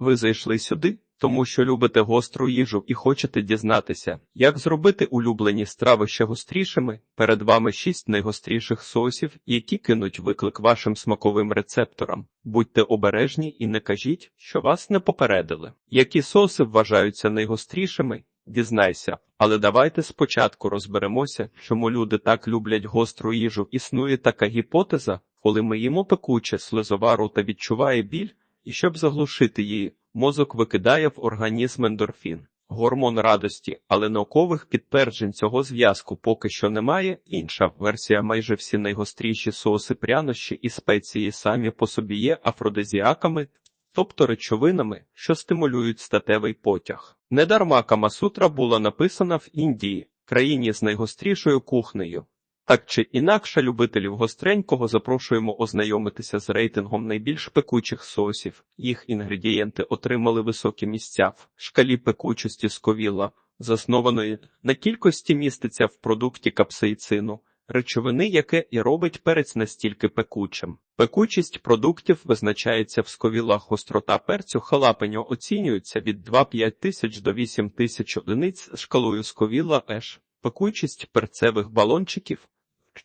Ви зайшли сюди, тому що любите гостру їжу і хочете дізнатися, як зробити улюблені страви ще гострішими. Перед вами шість найгостріших соусів, які кинуть виклик вашим смаковим рецепторам. Будьте обережні і не кажіть, що вас не попередили. Які соуси вважаються найгострішими? Дізнайся, але давайте спочатку розберемося, чому люди так люблять гостру їжу. Існує така гіпотеза, коли ми їмо пекуче, слизова рота відчуває біль, і щоб заглушити її, мозок викидає в організм ендорфін. Гормон радості, але наукових підтверджень цього зв'язку поки що немає. Інша версія майже всі найгостріші соуси прянощі і спеції самі по собі є афродизіаками, тобто речовинами, що стимулюють статевий потяг. Недарма Камасутра була написана в Індії, країні з найгострішою кухнею. Так чи інакше, любителів гостренького запрошуємо ознайомитися з рейтингом найбільш пекучих соусів. Їх інгредієнти отримали високі місця в шкалі пекучості сковіла, заснованої на кількості міститься в продукті капсаїцину, речовини, яке і робить перець настільки пекучим. Пекучість продуктів визначається в сковілах гострота перцю халапеньо оцінюється від 2-5 тисяч до 8 тисяч одиниць шкалою сковіла еш. Пекучість перцевих балончиків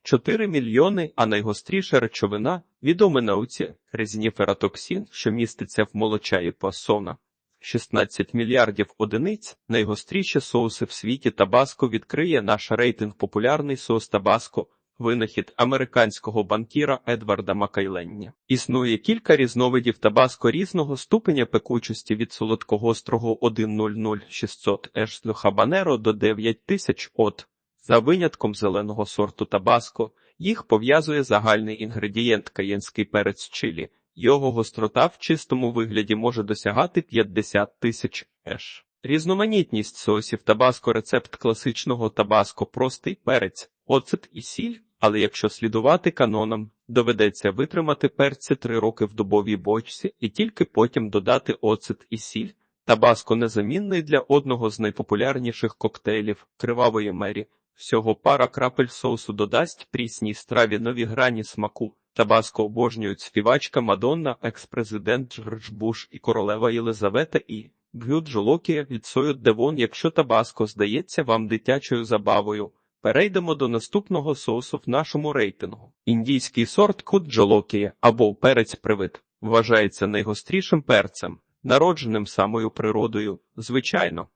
4 мільйони, а найгостріша речовина відома науці резініфератоксин, що міститься в молочаї пасона. 16 мільярдів одиниць найгостріші соуси в світі Табаско відкриє наш рейтинг популярний соус Табаско, винахід американського банкіра Едварда Макайленні. Існує кілька різновидів табаско різного ступеня пекучості від солодкогострого 1000600 еш до хабанеро до 9000 от. За винятком зеленого сорту табаско, їх пов'язує загальний інгредієнт каєнський перець чилі. Його гострота в чистому вигляді може досягати 50 тисяч еш. Різноманітність соусів табаско рецепт класичного табаско простий перець, оцет і сіль, але якщо слідувати канонам, доведеться витримати перці три роки в дубовій бочці і тільки потім додати оцет і сіль. Табаско незамінний для одного з найпопулярніших коктейлів кривавої мері. Всього пара крапель соусу додасть прісній страві нові грані смаку. Табаско обожнюють співачка Мадонна, екс-президент Джордж Буш і королева Єлизавета і Гюджолокія від Сойот Девон, якщо табаско здається вам дитячою забавою. Перейдемо до наступного соусу в нашому рейтингу. Індійський сорт куджолокія або перець привид вважається найгострішим перцем, народженим самою природою, звичайно.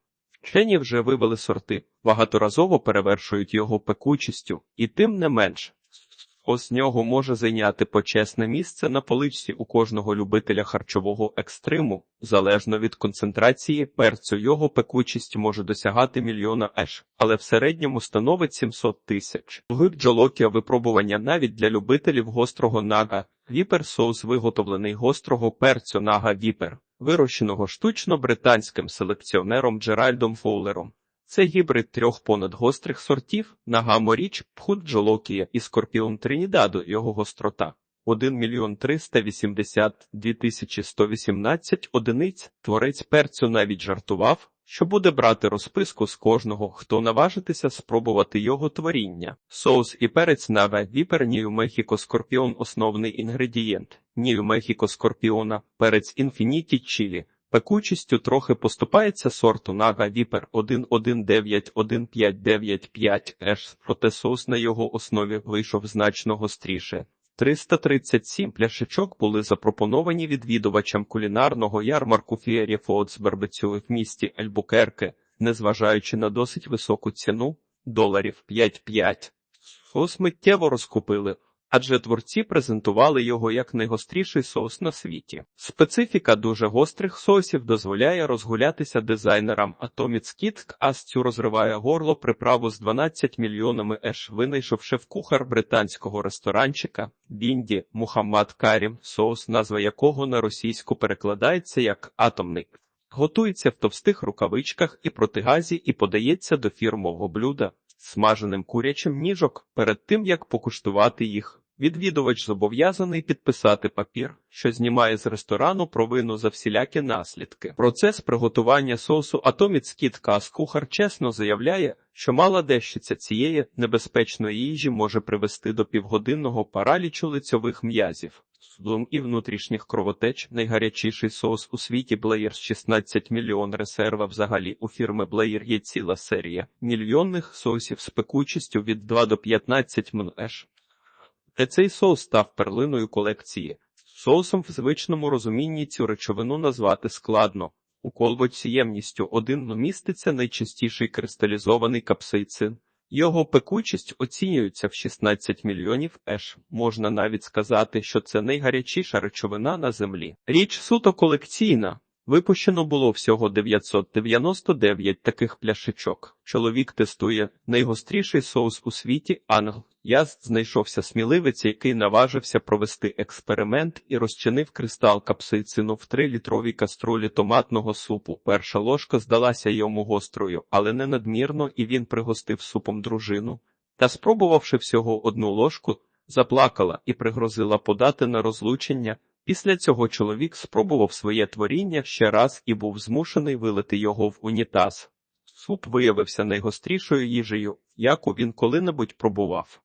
Вчені вже вивели сорти, багаторазово перевершують його пекучістю, і тим не менш. Ось нього може зайняти почесне місце на поличці у кожного любителя харчового екстриму, залежно від концентрації перцю його пекучість може досягати мільйона еш, але в середньому становить 700 тисяч. Джолокія випробування навіть для любителів гострого нага. Віпер соус виготовлений гострого перцю нага віпер, вирощеного штучно британським селекціонером Джеральдом Фоулером. Це гібрид трьох понад гострих сортів Нагаморіч, Пхуджолокія і Скорпіон Тринідаду, його гострота. 1 мільйон 382 тисячі 118 одиниць. Творець перцю навіть жартував, що буде брати розписку з кожного, хто наважитися спробувати його творіння. Соус і перець наве віпер Нью-Мехіко Скорпіон основний інгредієнт. Нью-Мехіко Скорпіона, перець інфініті чілі. Пекучістю трохи поступається сорту Нага Віпер 11915995 еш, проте соус на його основі вийшов значно гостріше. 337 пляшечок були запропоновані відвідувачам кулінарного ярмарку Фіері Фоодс Барбецю в місті Ельбукерке, незважаючи на досить високу ціну доларів 5-5. Соус миттєво розкупили адже творці презентували його як найгостріший соус на світі. Специфіка дуже гострих соусів дозволяє розгулятися дизайнерам, а Томіц Кітк Асцю розриває горло приправу з 12 мільйонами еш, винайшов шеф-кухар британського ресторанчика Бінді Мухаммад Карім, соус, назва якого на російську перекладається як атомний. Готується в товстих рукавичках і протигазі і подається до фірмового блюда смаженим курячим ніжок перед тим як покуштувати їх. Відвідувач зобов'язаний підписати папір, що знімає з ресторану провину за всілякі наслідки. Процес приготування соусу Атоміц Кіт Кас кухар чесно заявляє, що мала дещиця цієї небезпечної їжі може привести до півгодинного паралічу лицьових м'язів. судом і внутрішніх кровотеч, найгарячіший соус у світі Блеєр з 16 мільйон резерва взагалі у фірми Блеєр є ціла серія мільйонних соусів з пекучістю від 2 до 15 мнеш. Та цей соус став перлиною колекції. Соусом в звичному розумінні цю речовину назвати складно. У колбоці ємністю 1 міститься найчастіший кристалізований капсаїцин. Його пекучість оцінюється в 16 мільйонів еш. Можна навіть сказати, що це найгарячіша речовина на землі. Річ суто колекційна. Випущено було всього 999 таких пляшечок. Чоловік тестує найгостріший соус у світі англ. Я знайшовся сміливець, який наважився провести експеримент і розчинив кристал капсаїцину в 3-літровій каструлі томатного супу. Перша ложка здалася йому гострою, але не надмірно, і він пригостив супом дружину. Та, спробувавши всього одну ложку, заплакала і пригрозила подати на розлучення. Після цього чоловік спробував своє творіння ще раз і був змушений вилити його в унітаз. Суп виявився найгострішою їжею, яку він коли-небудь пробував.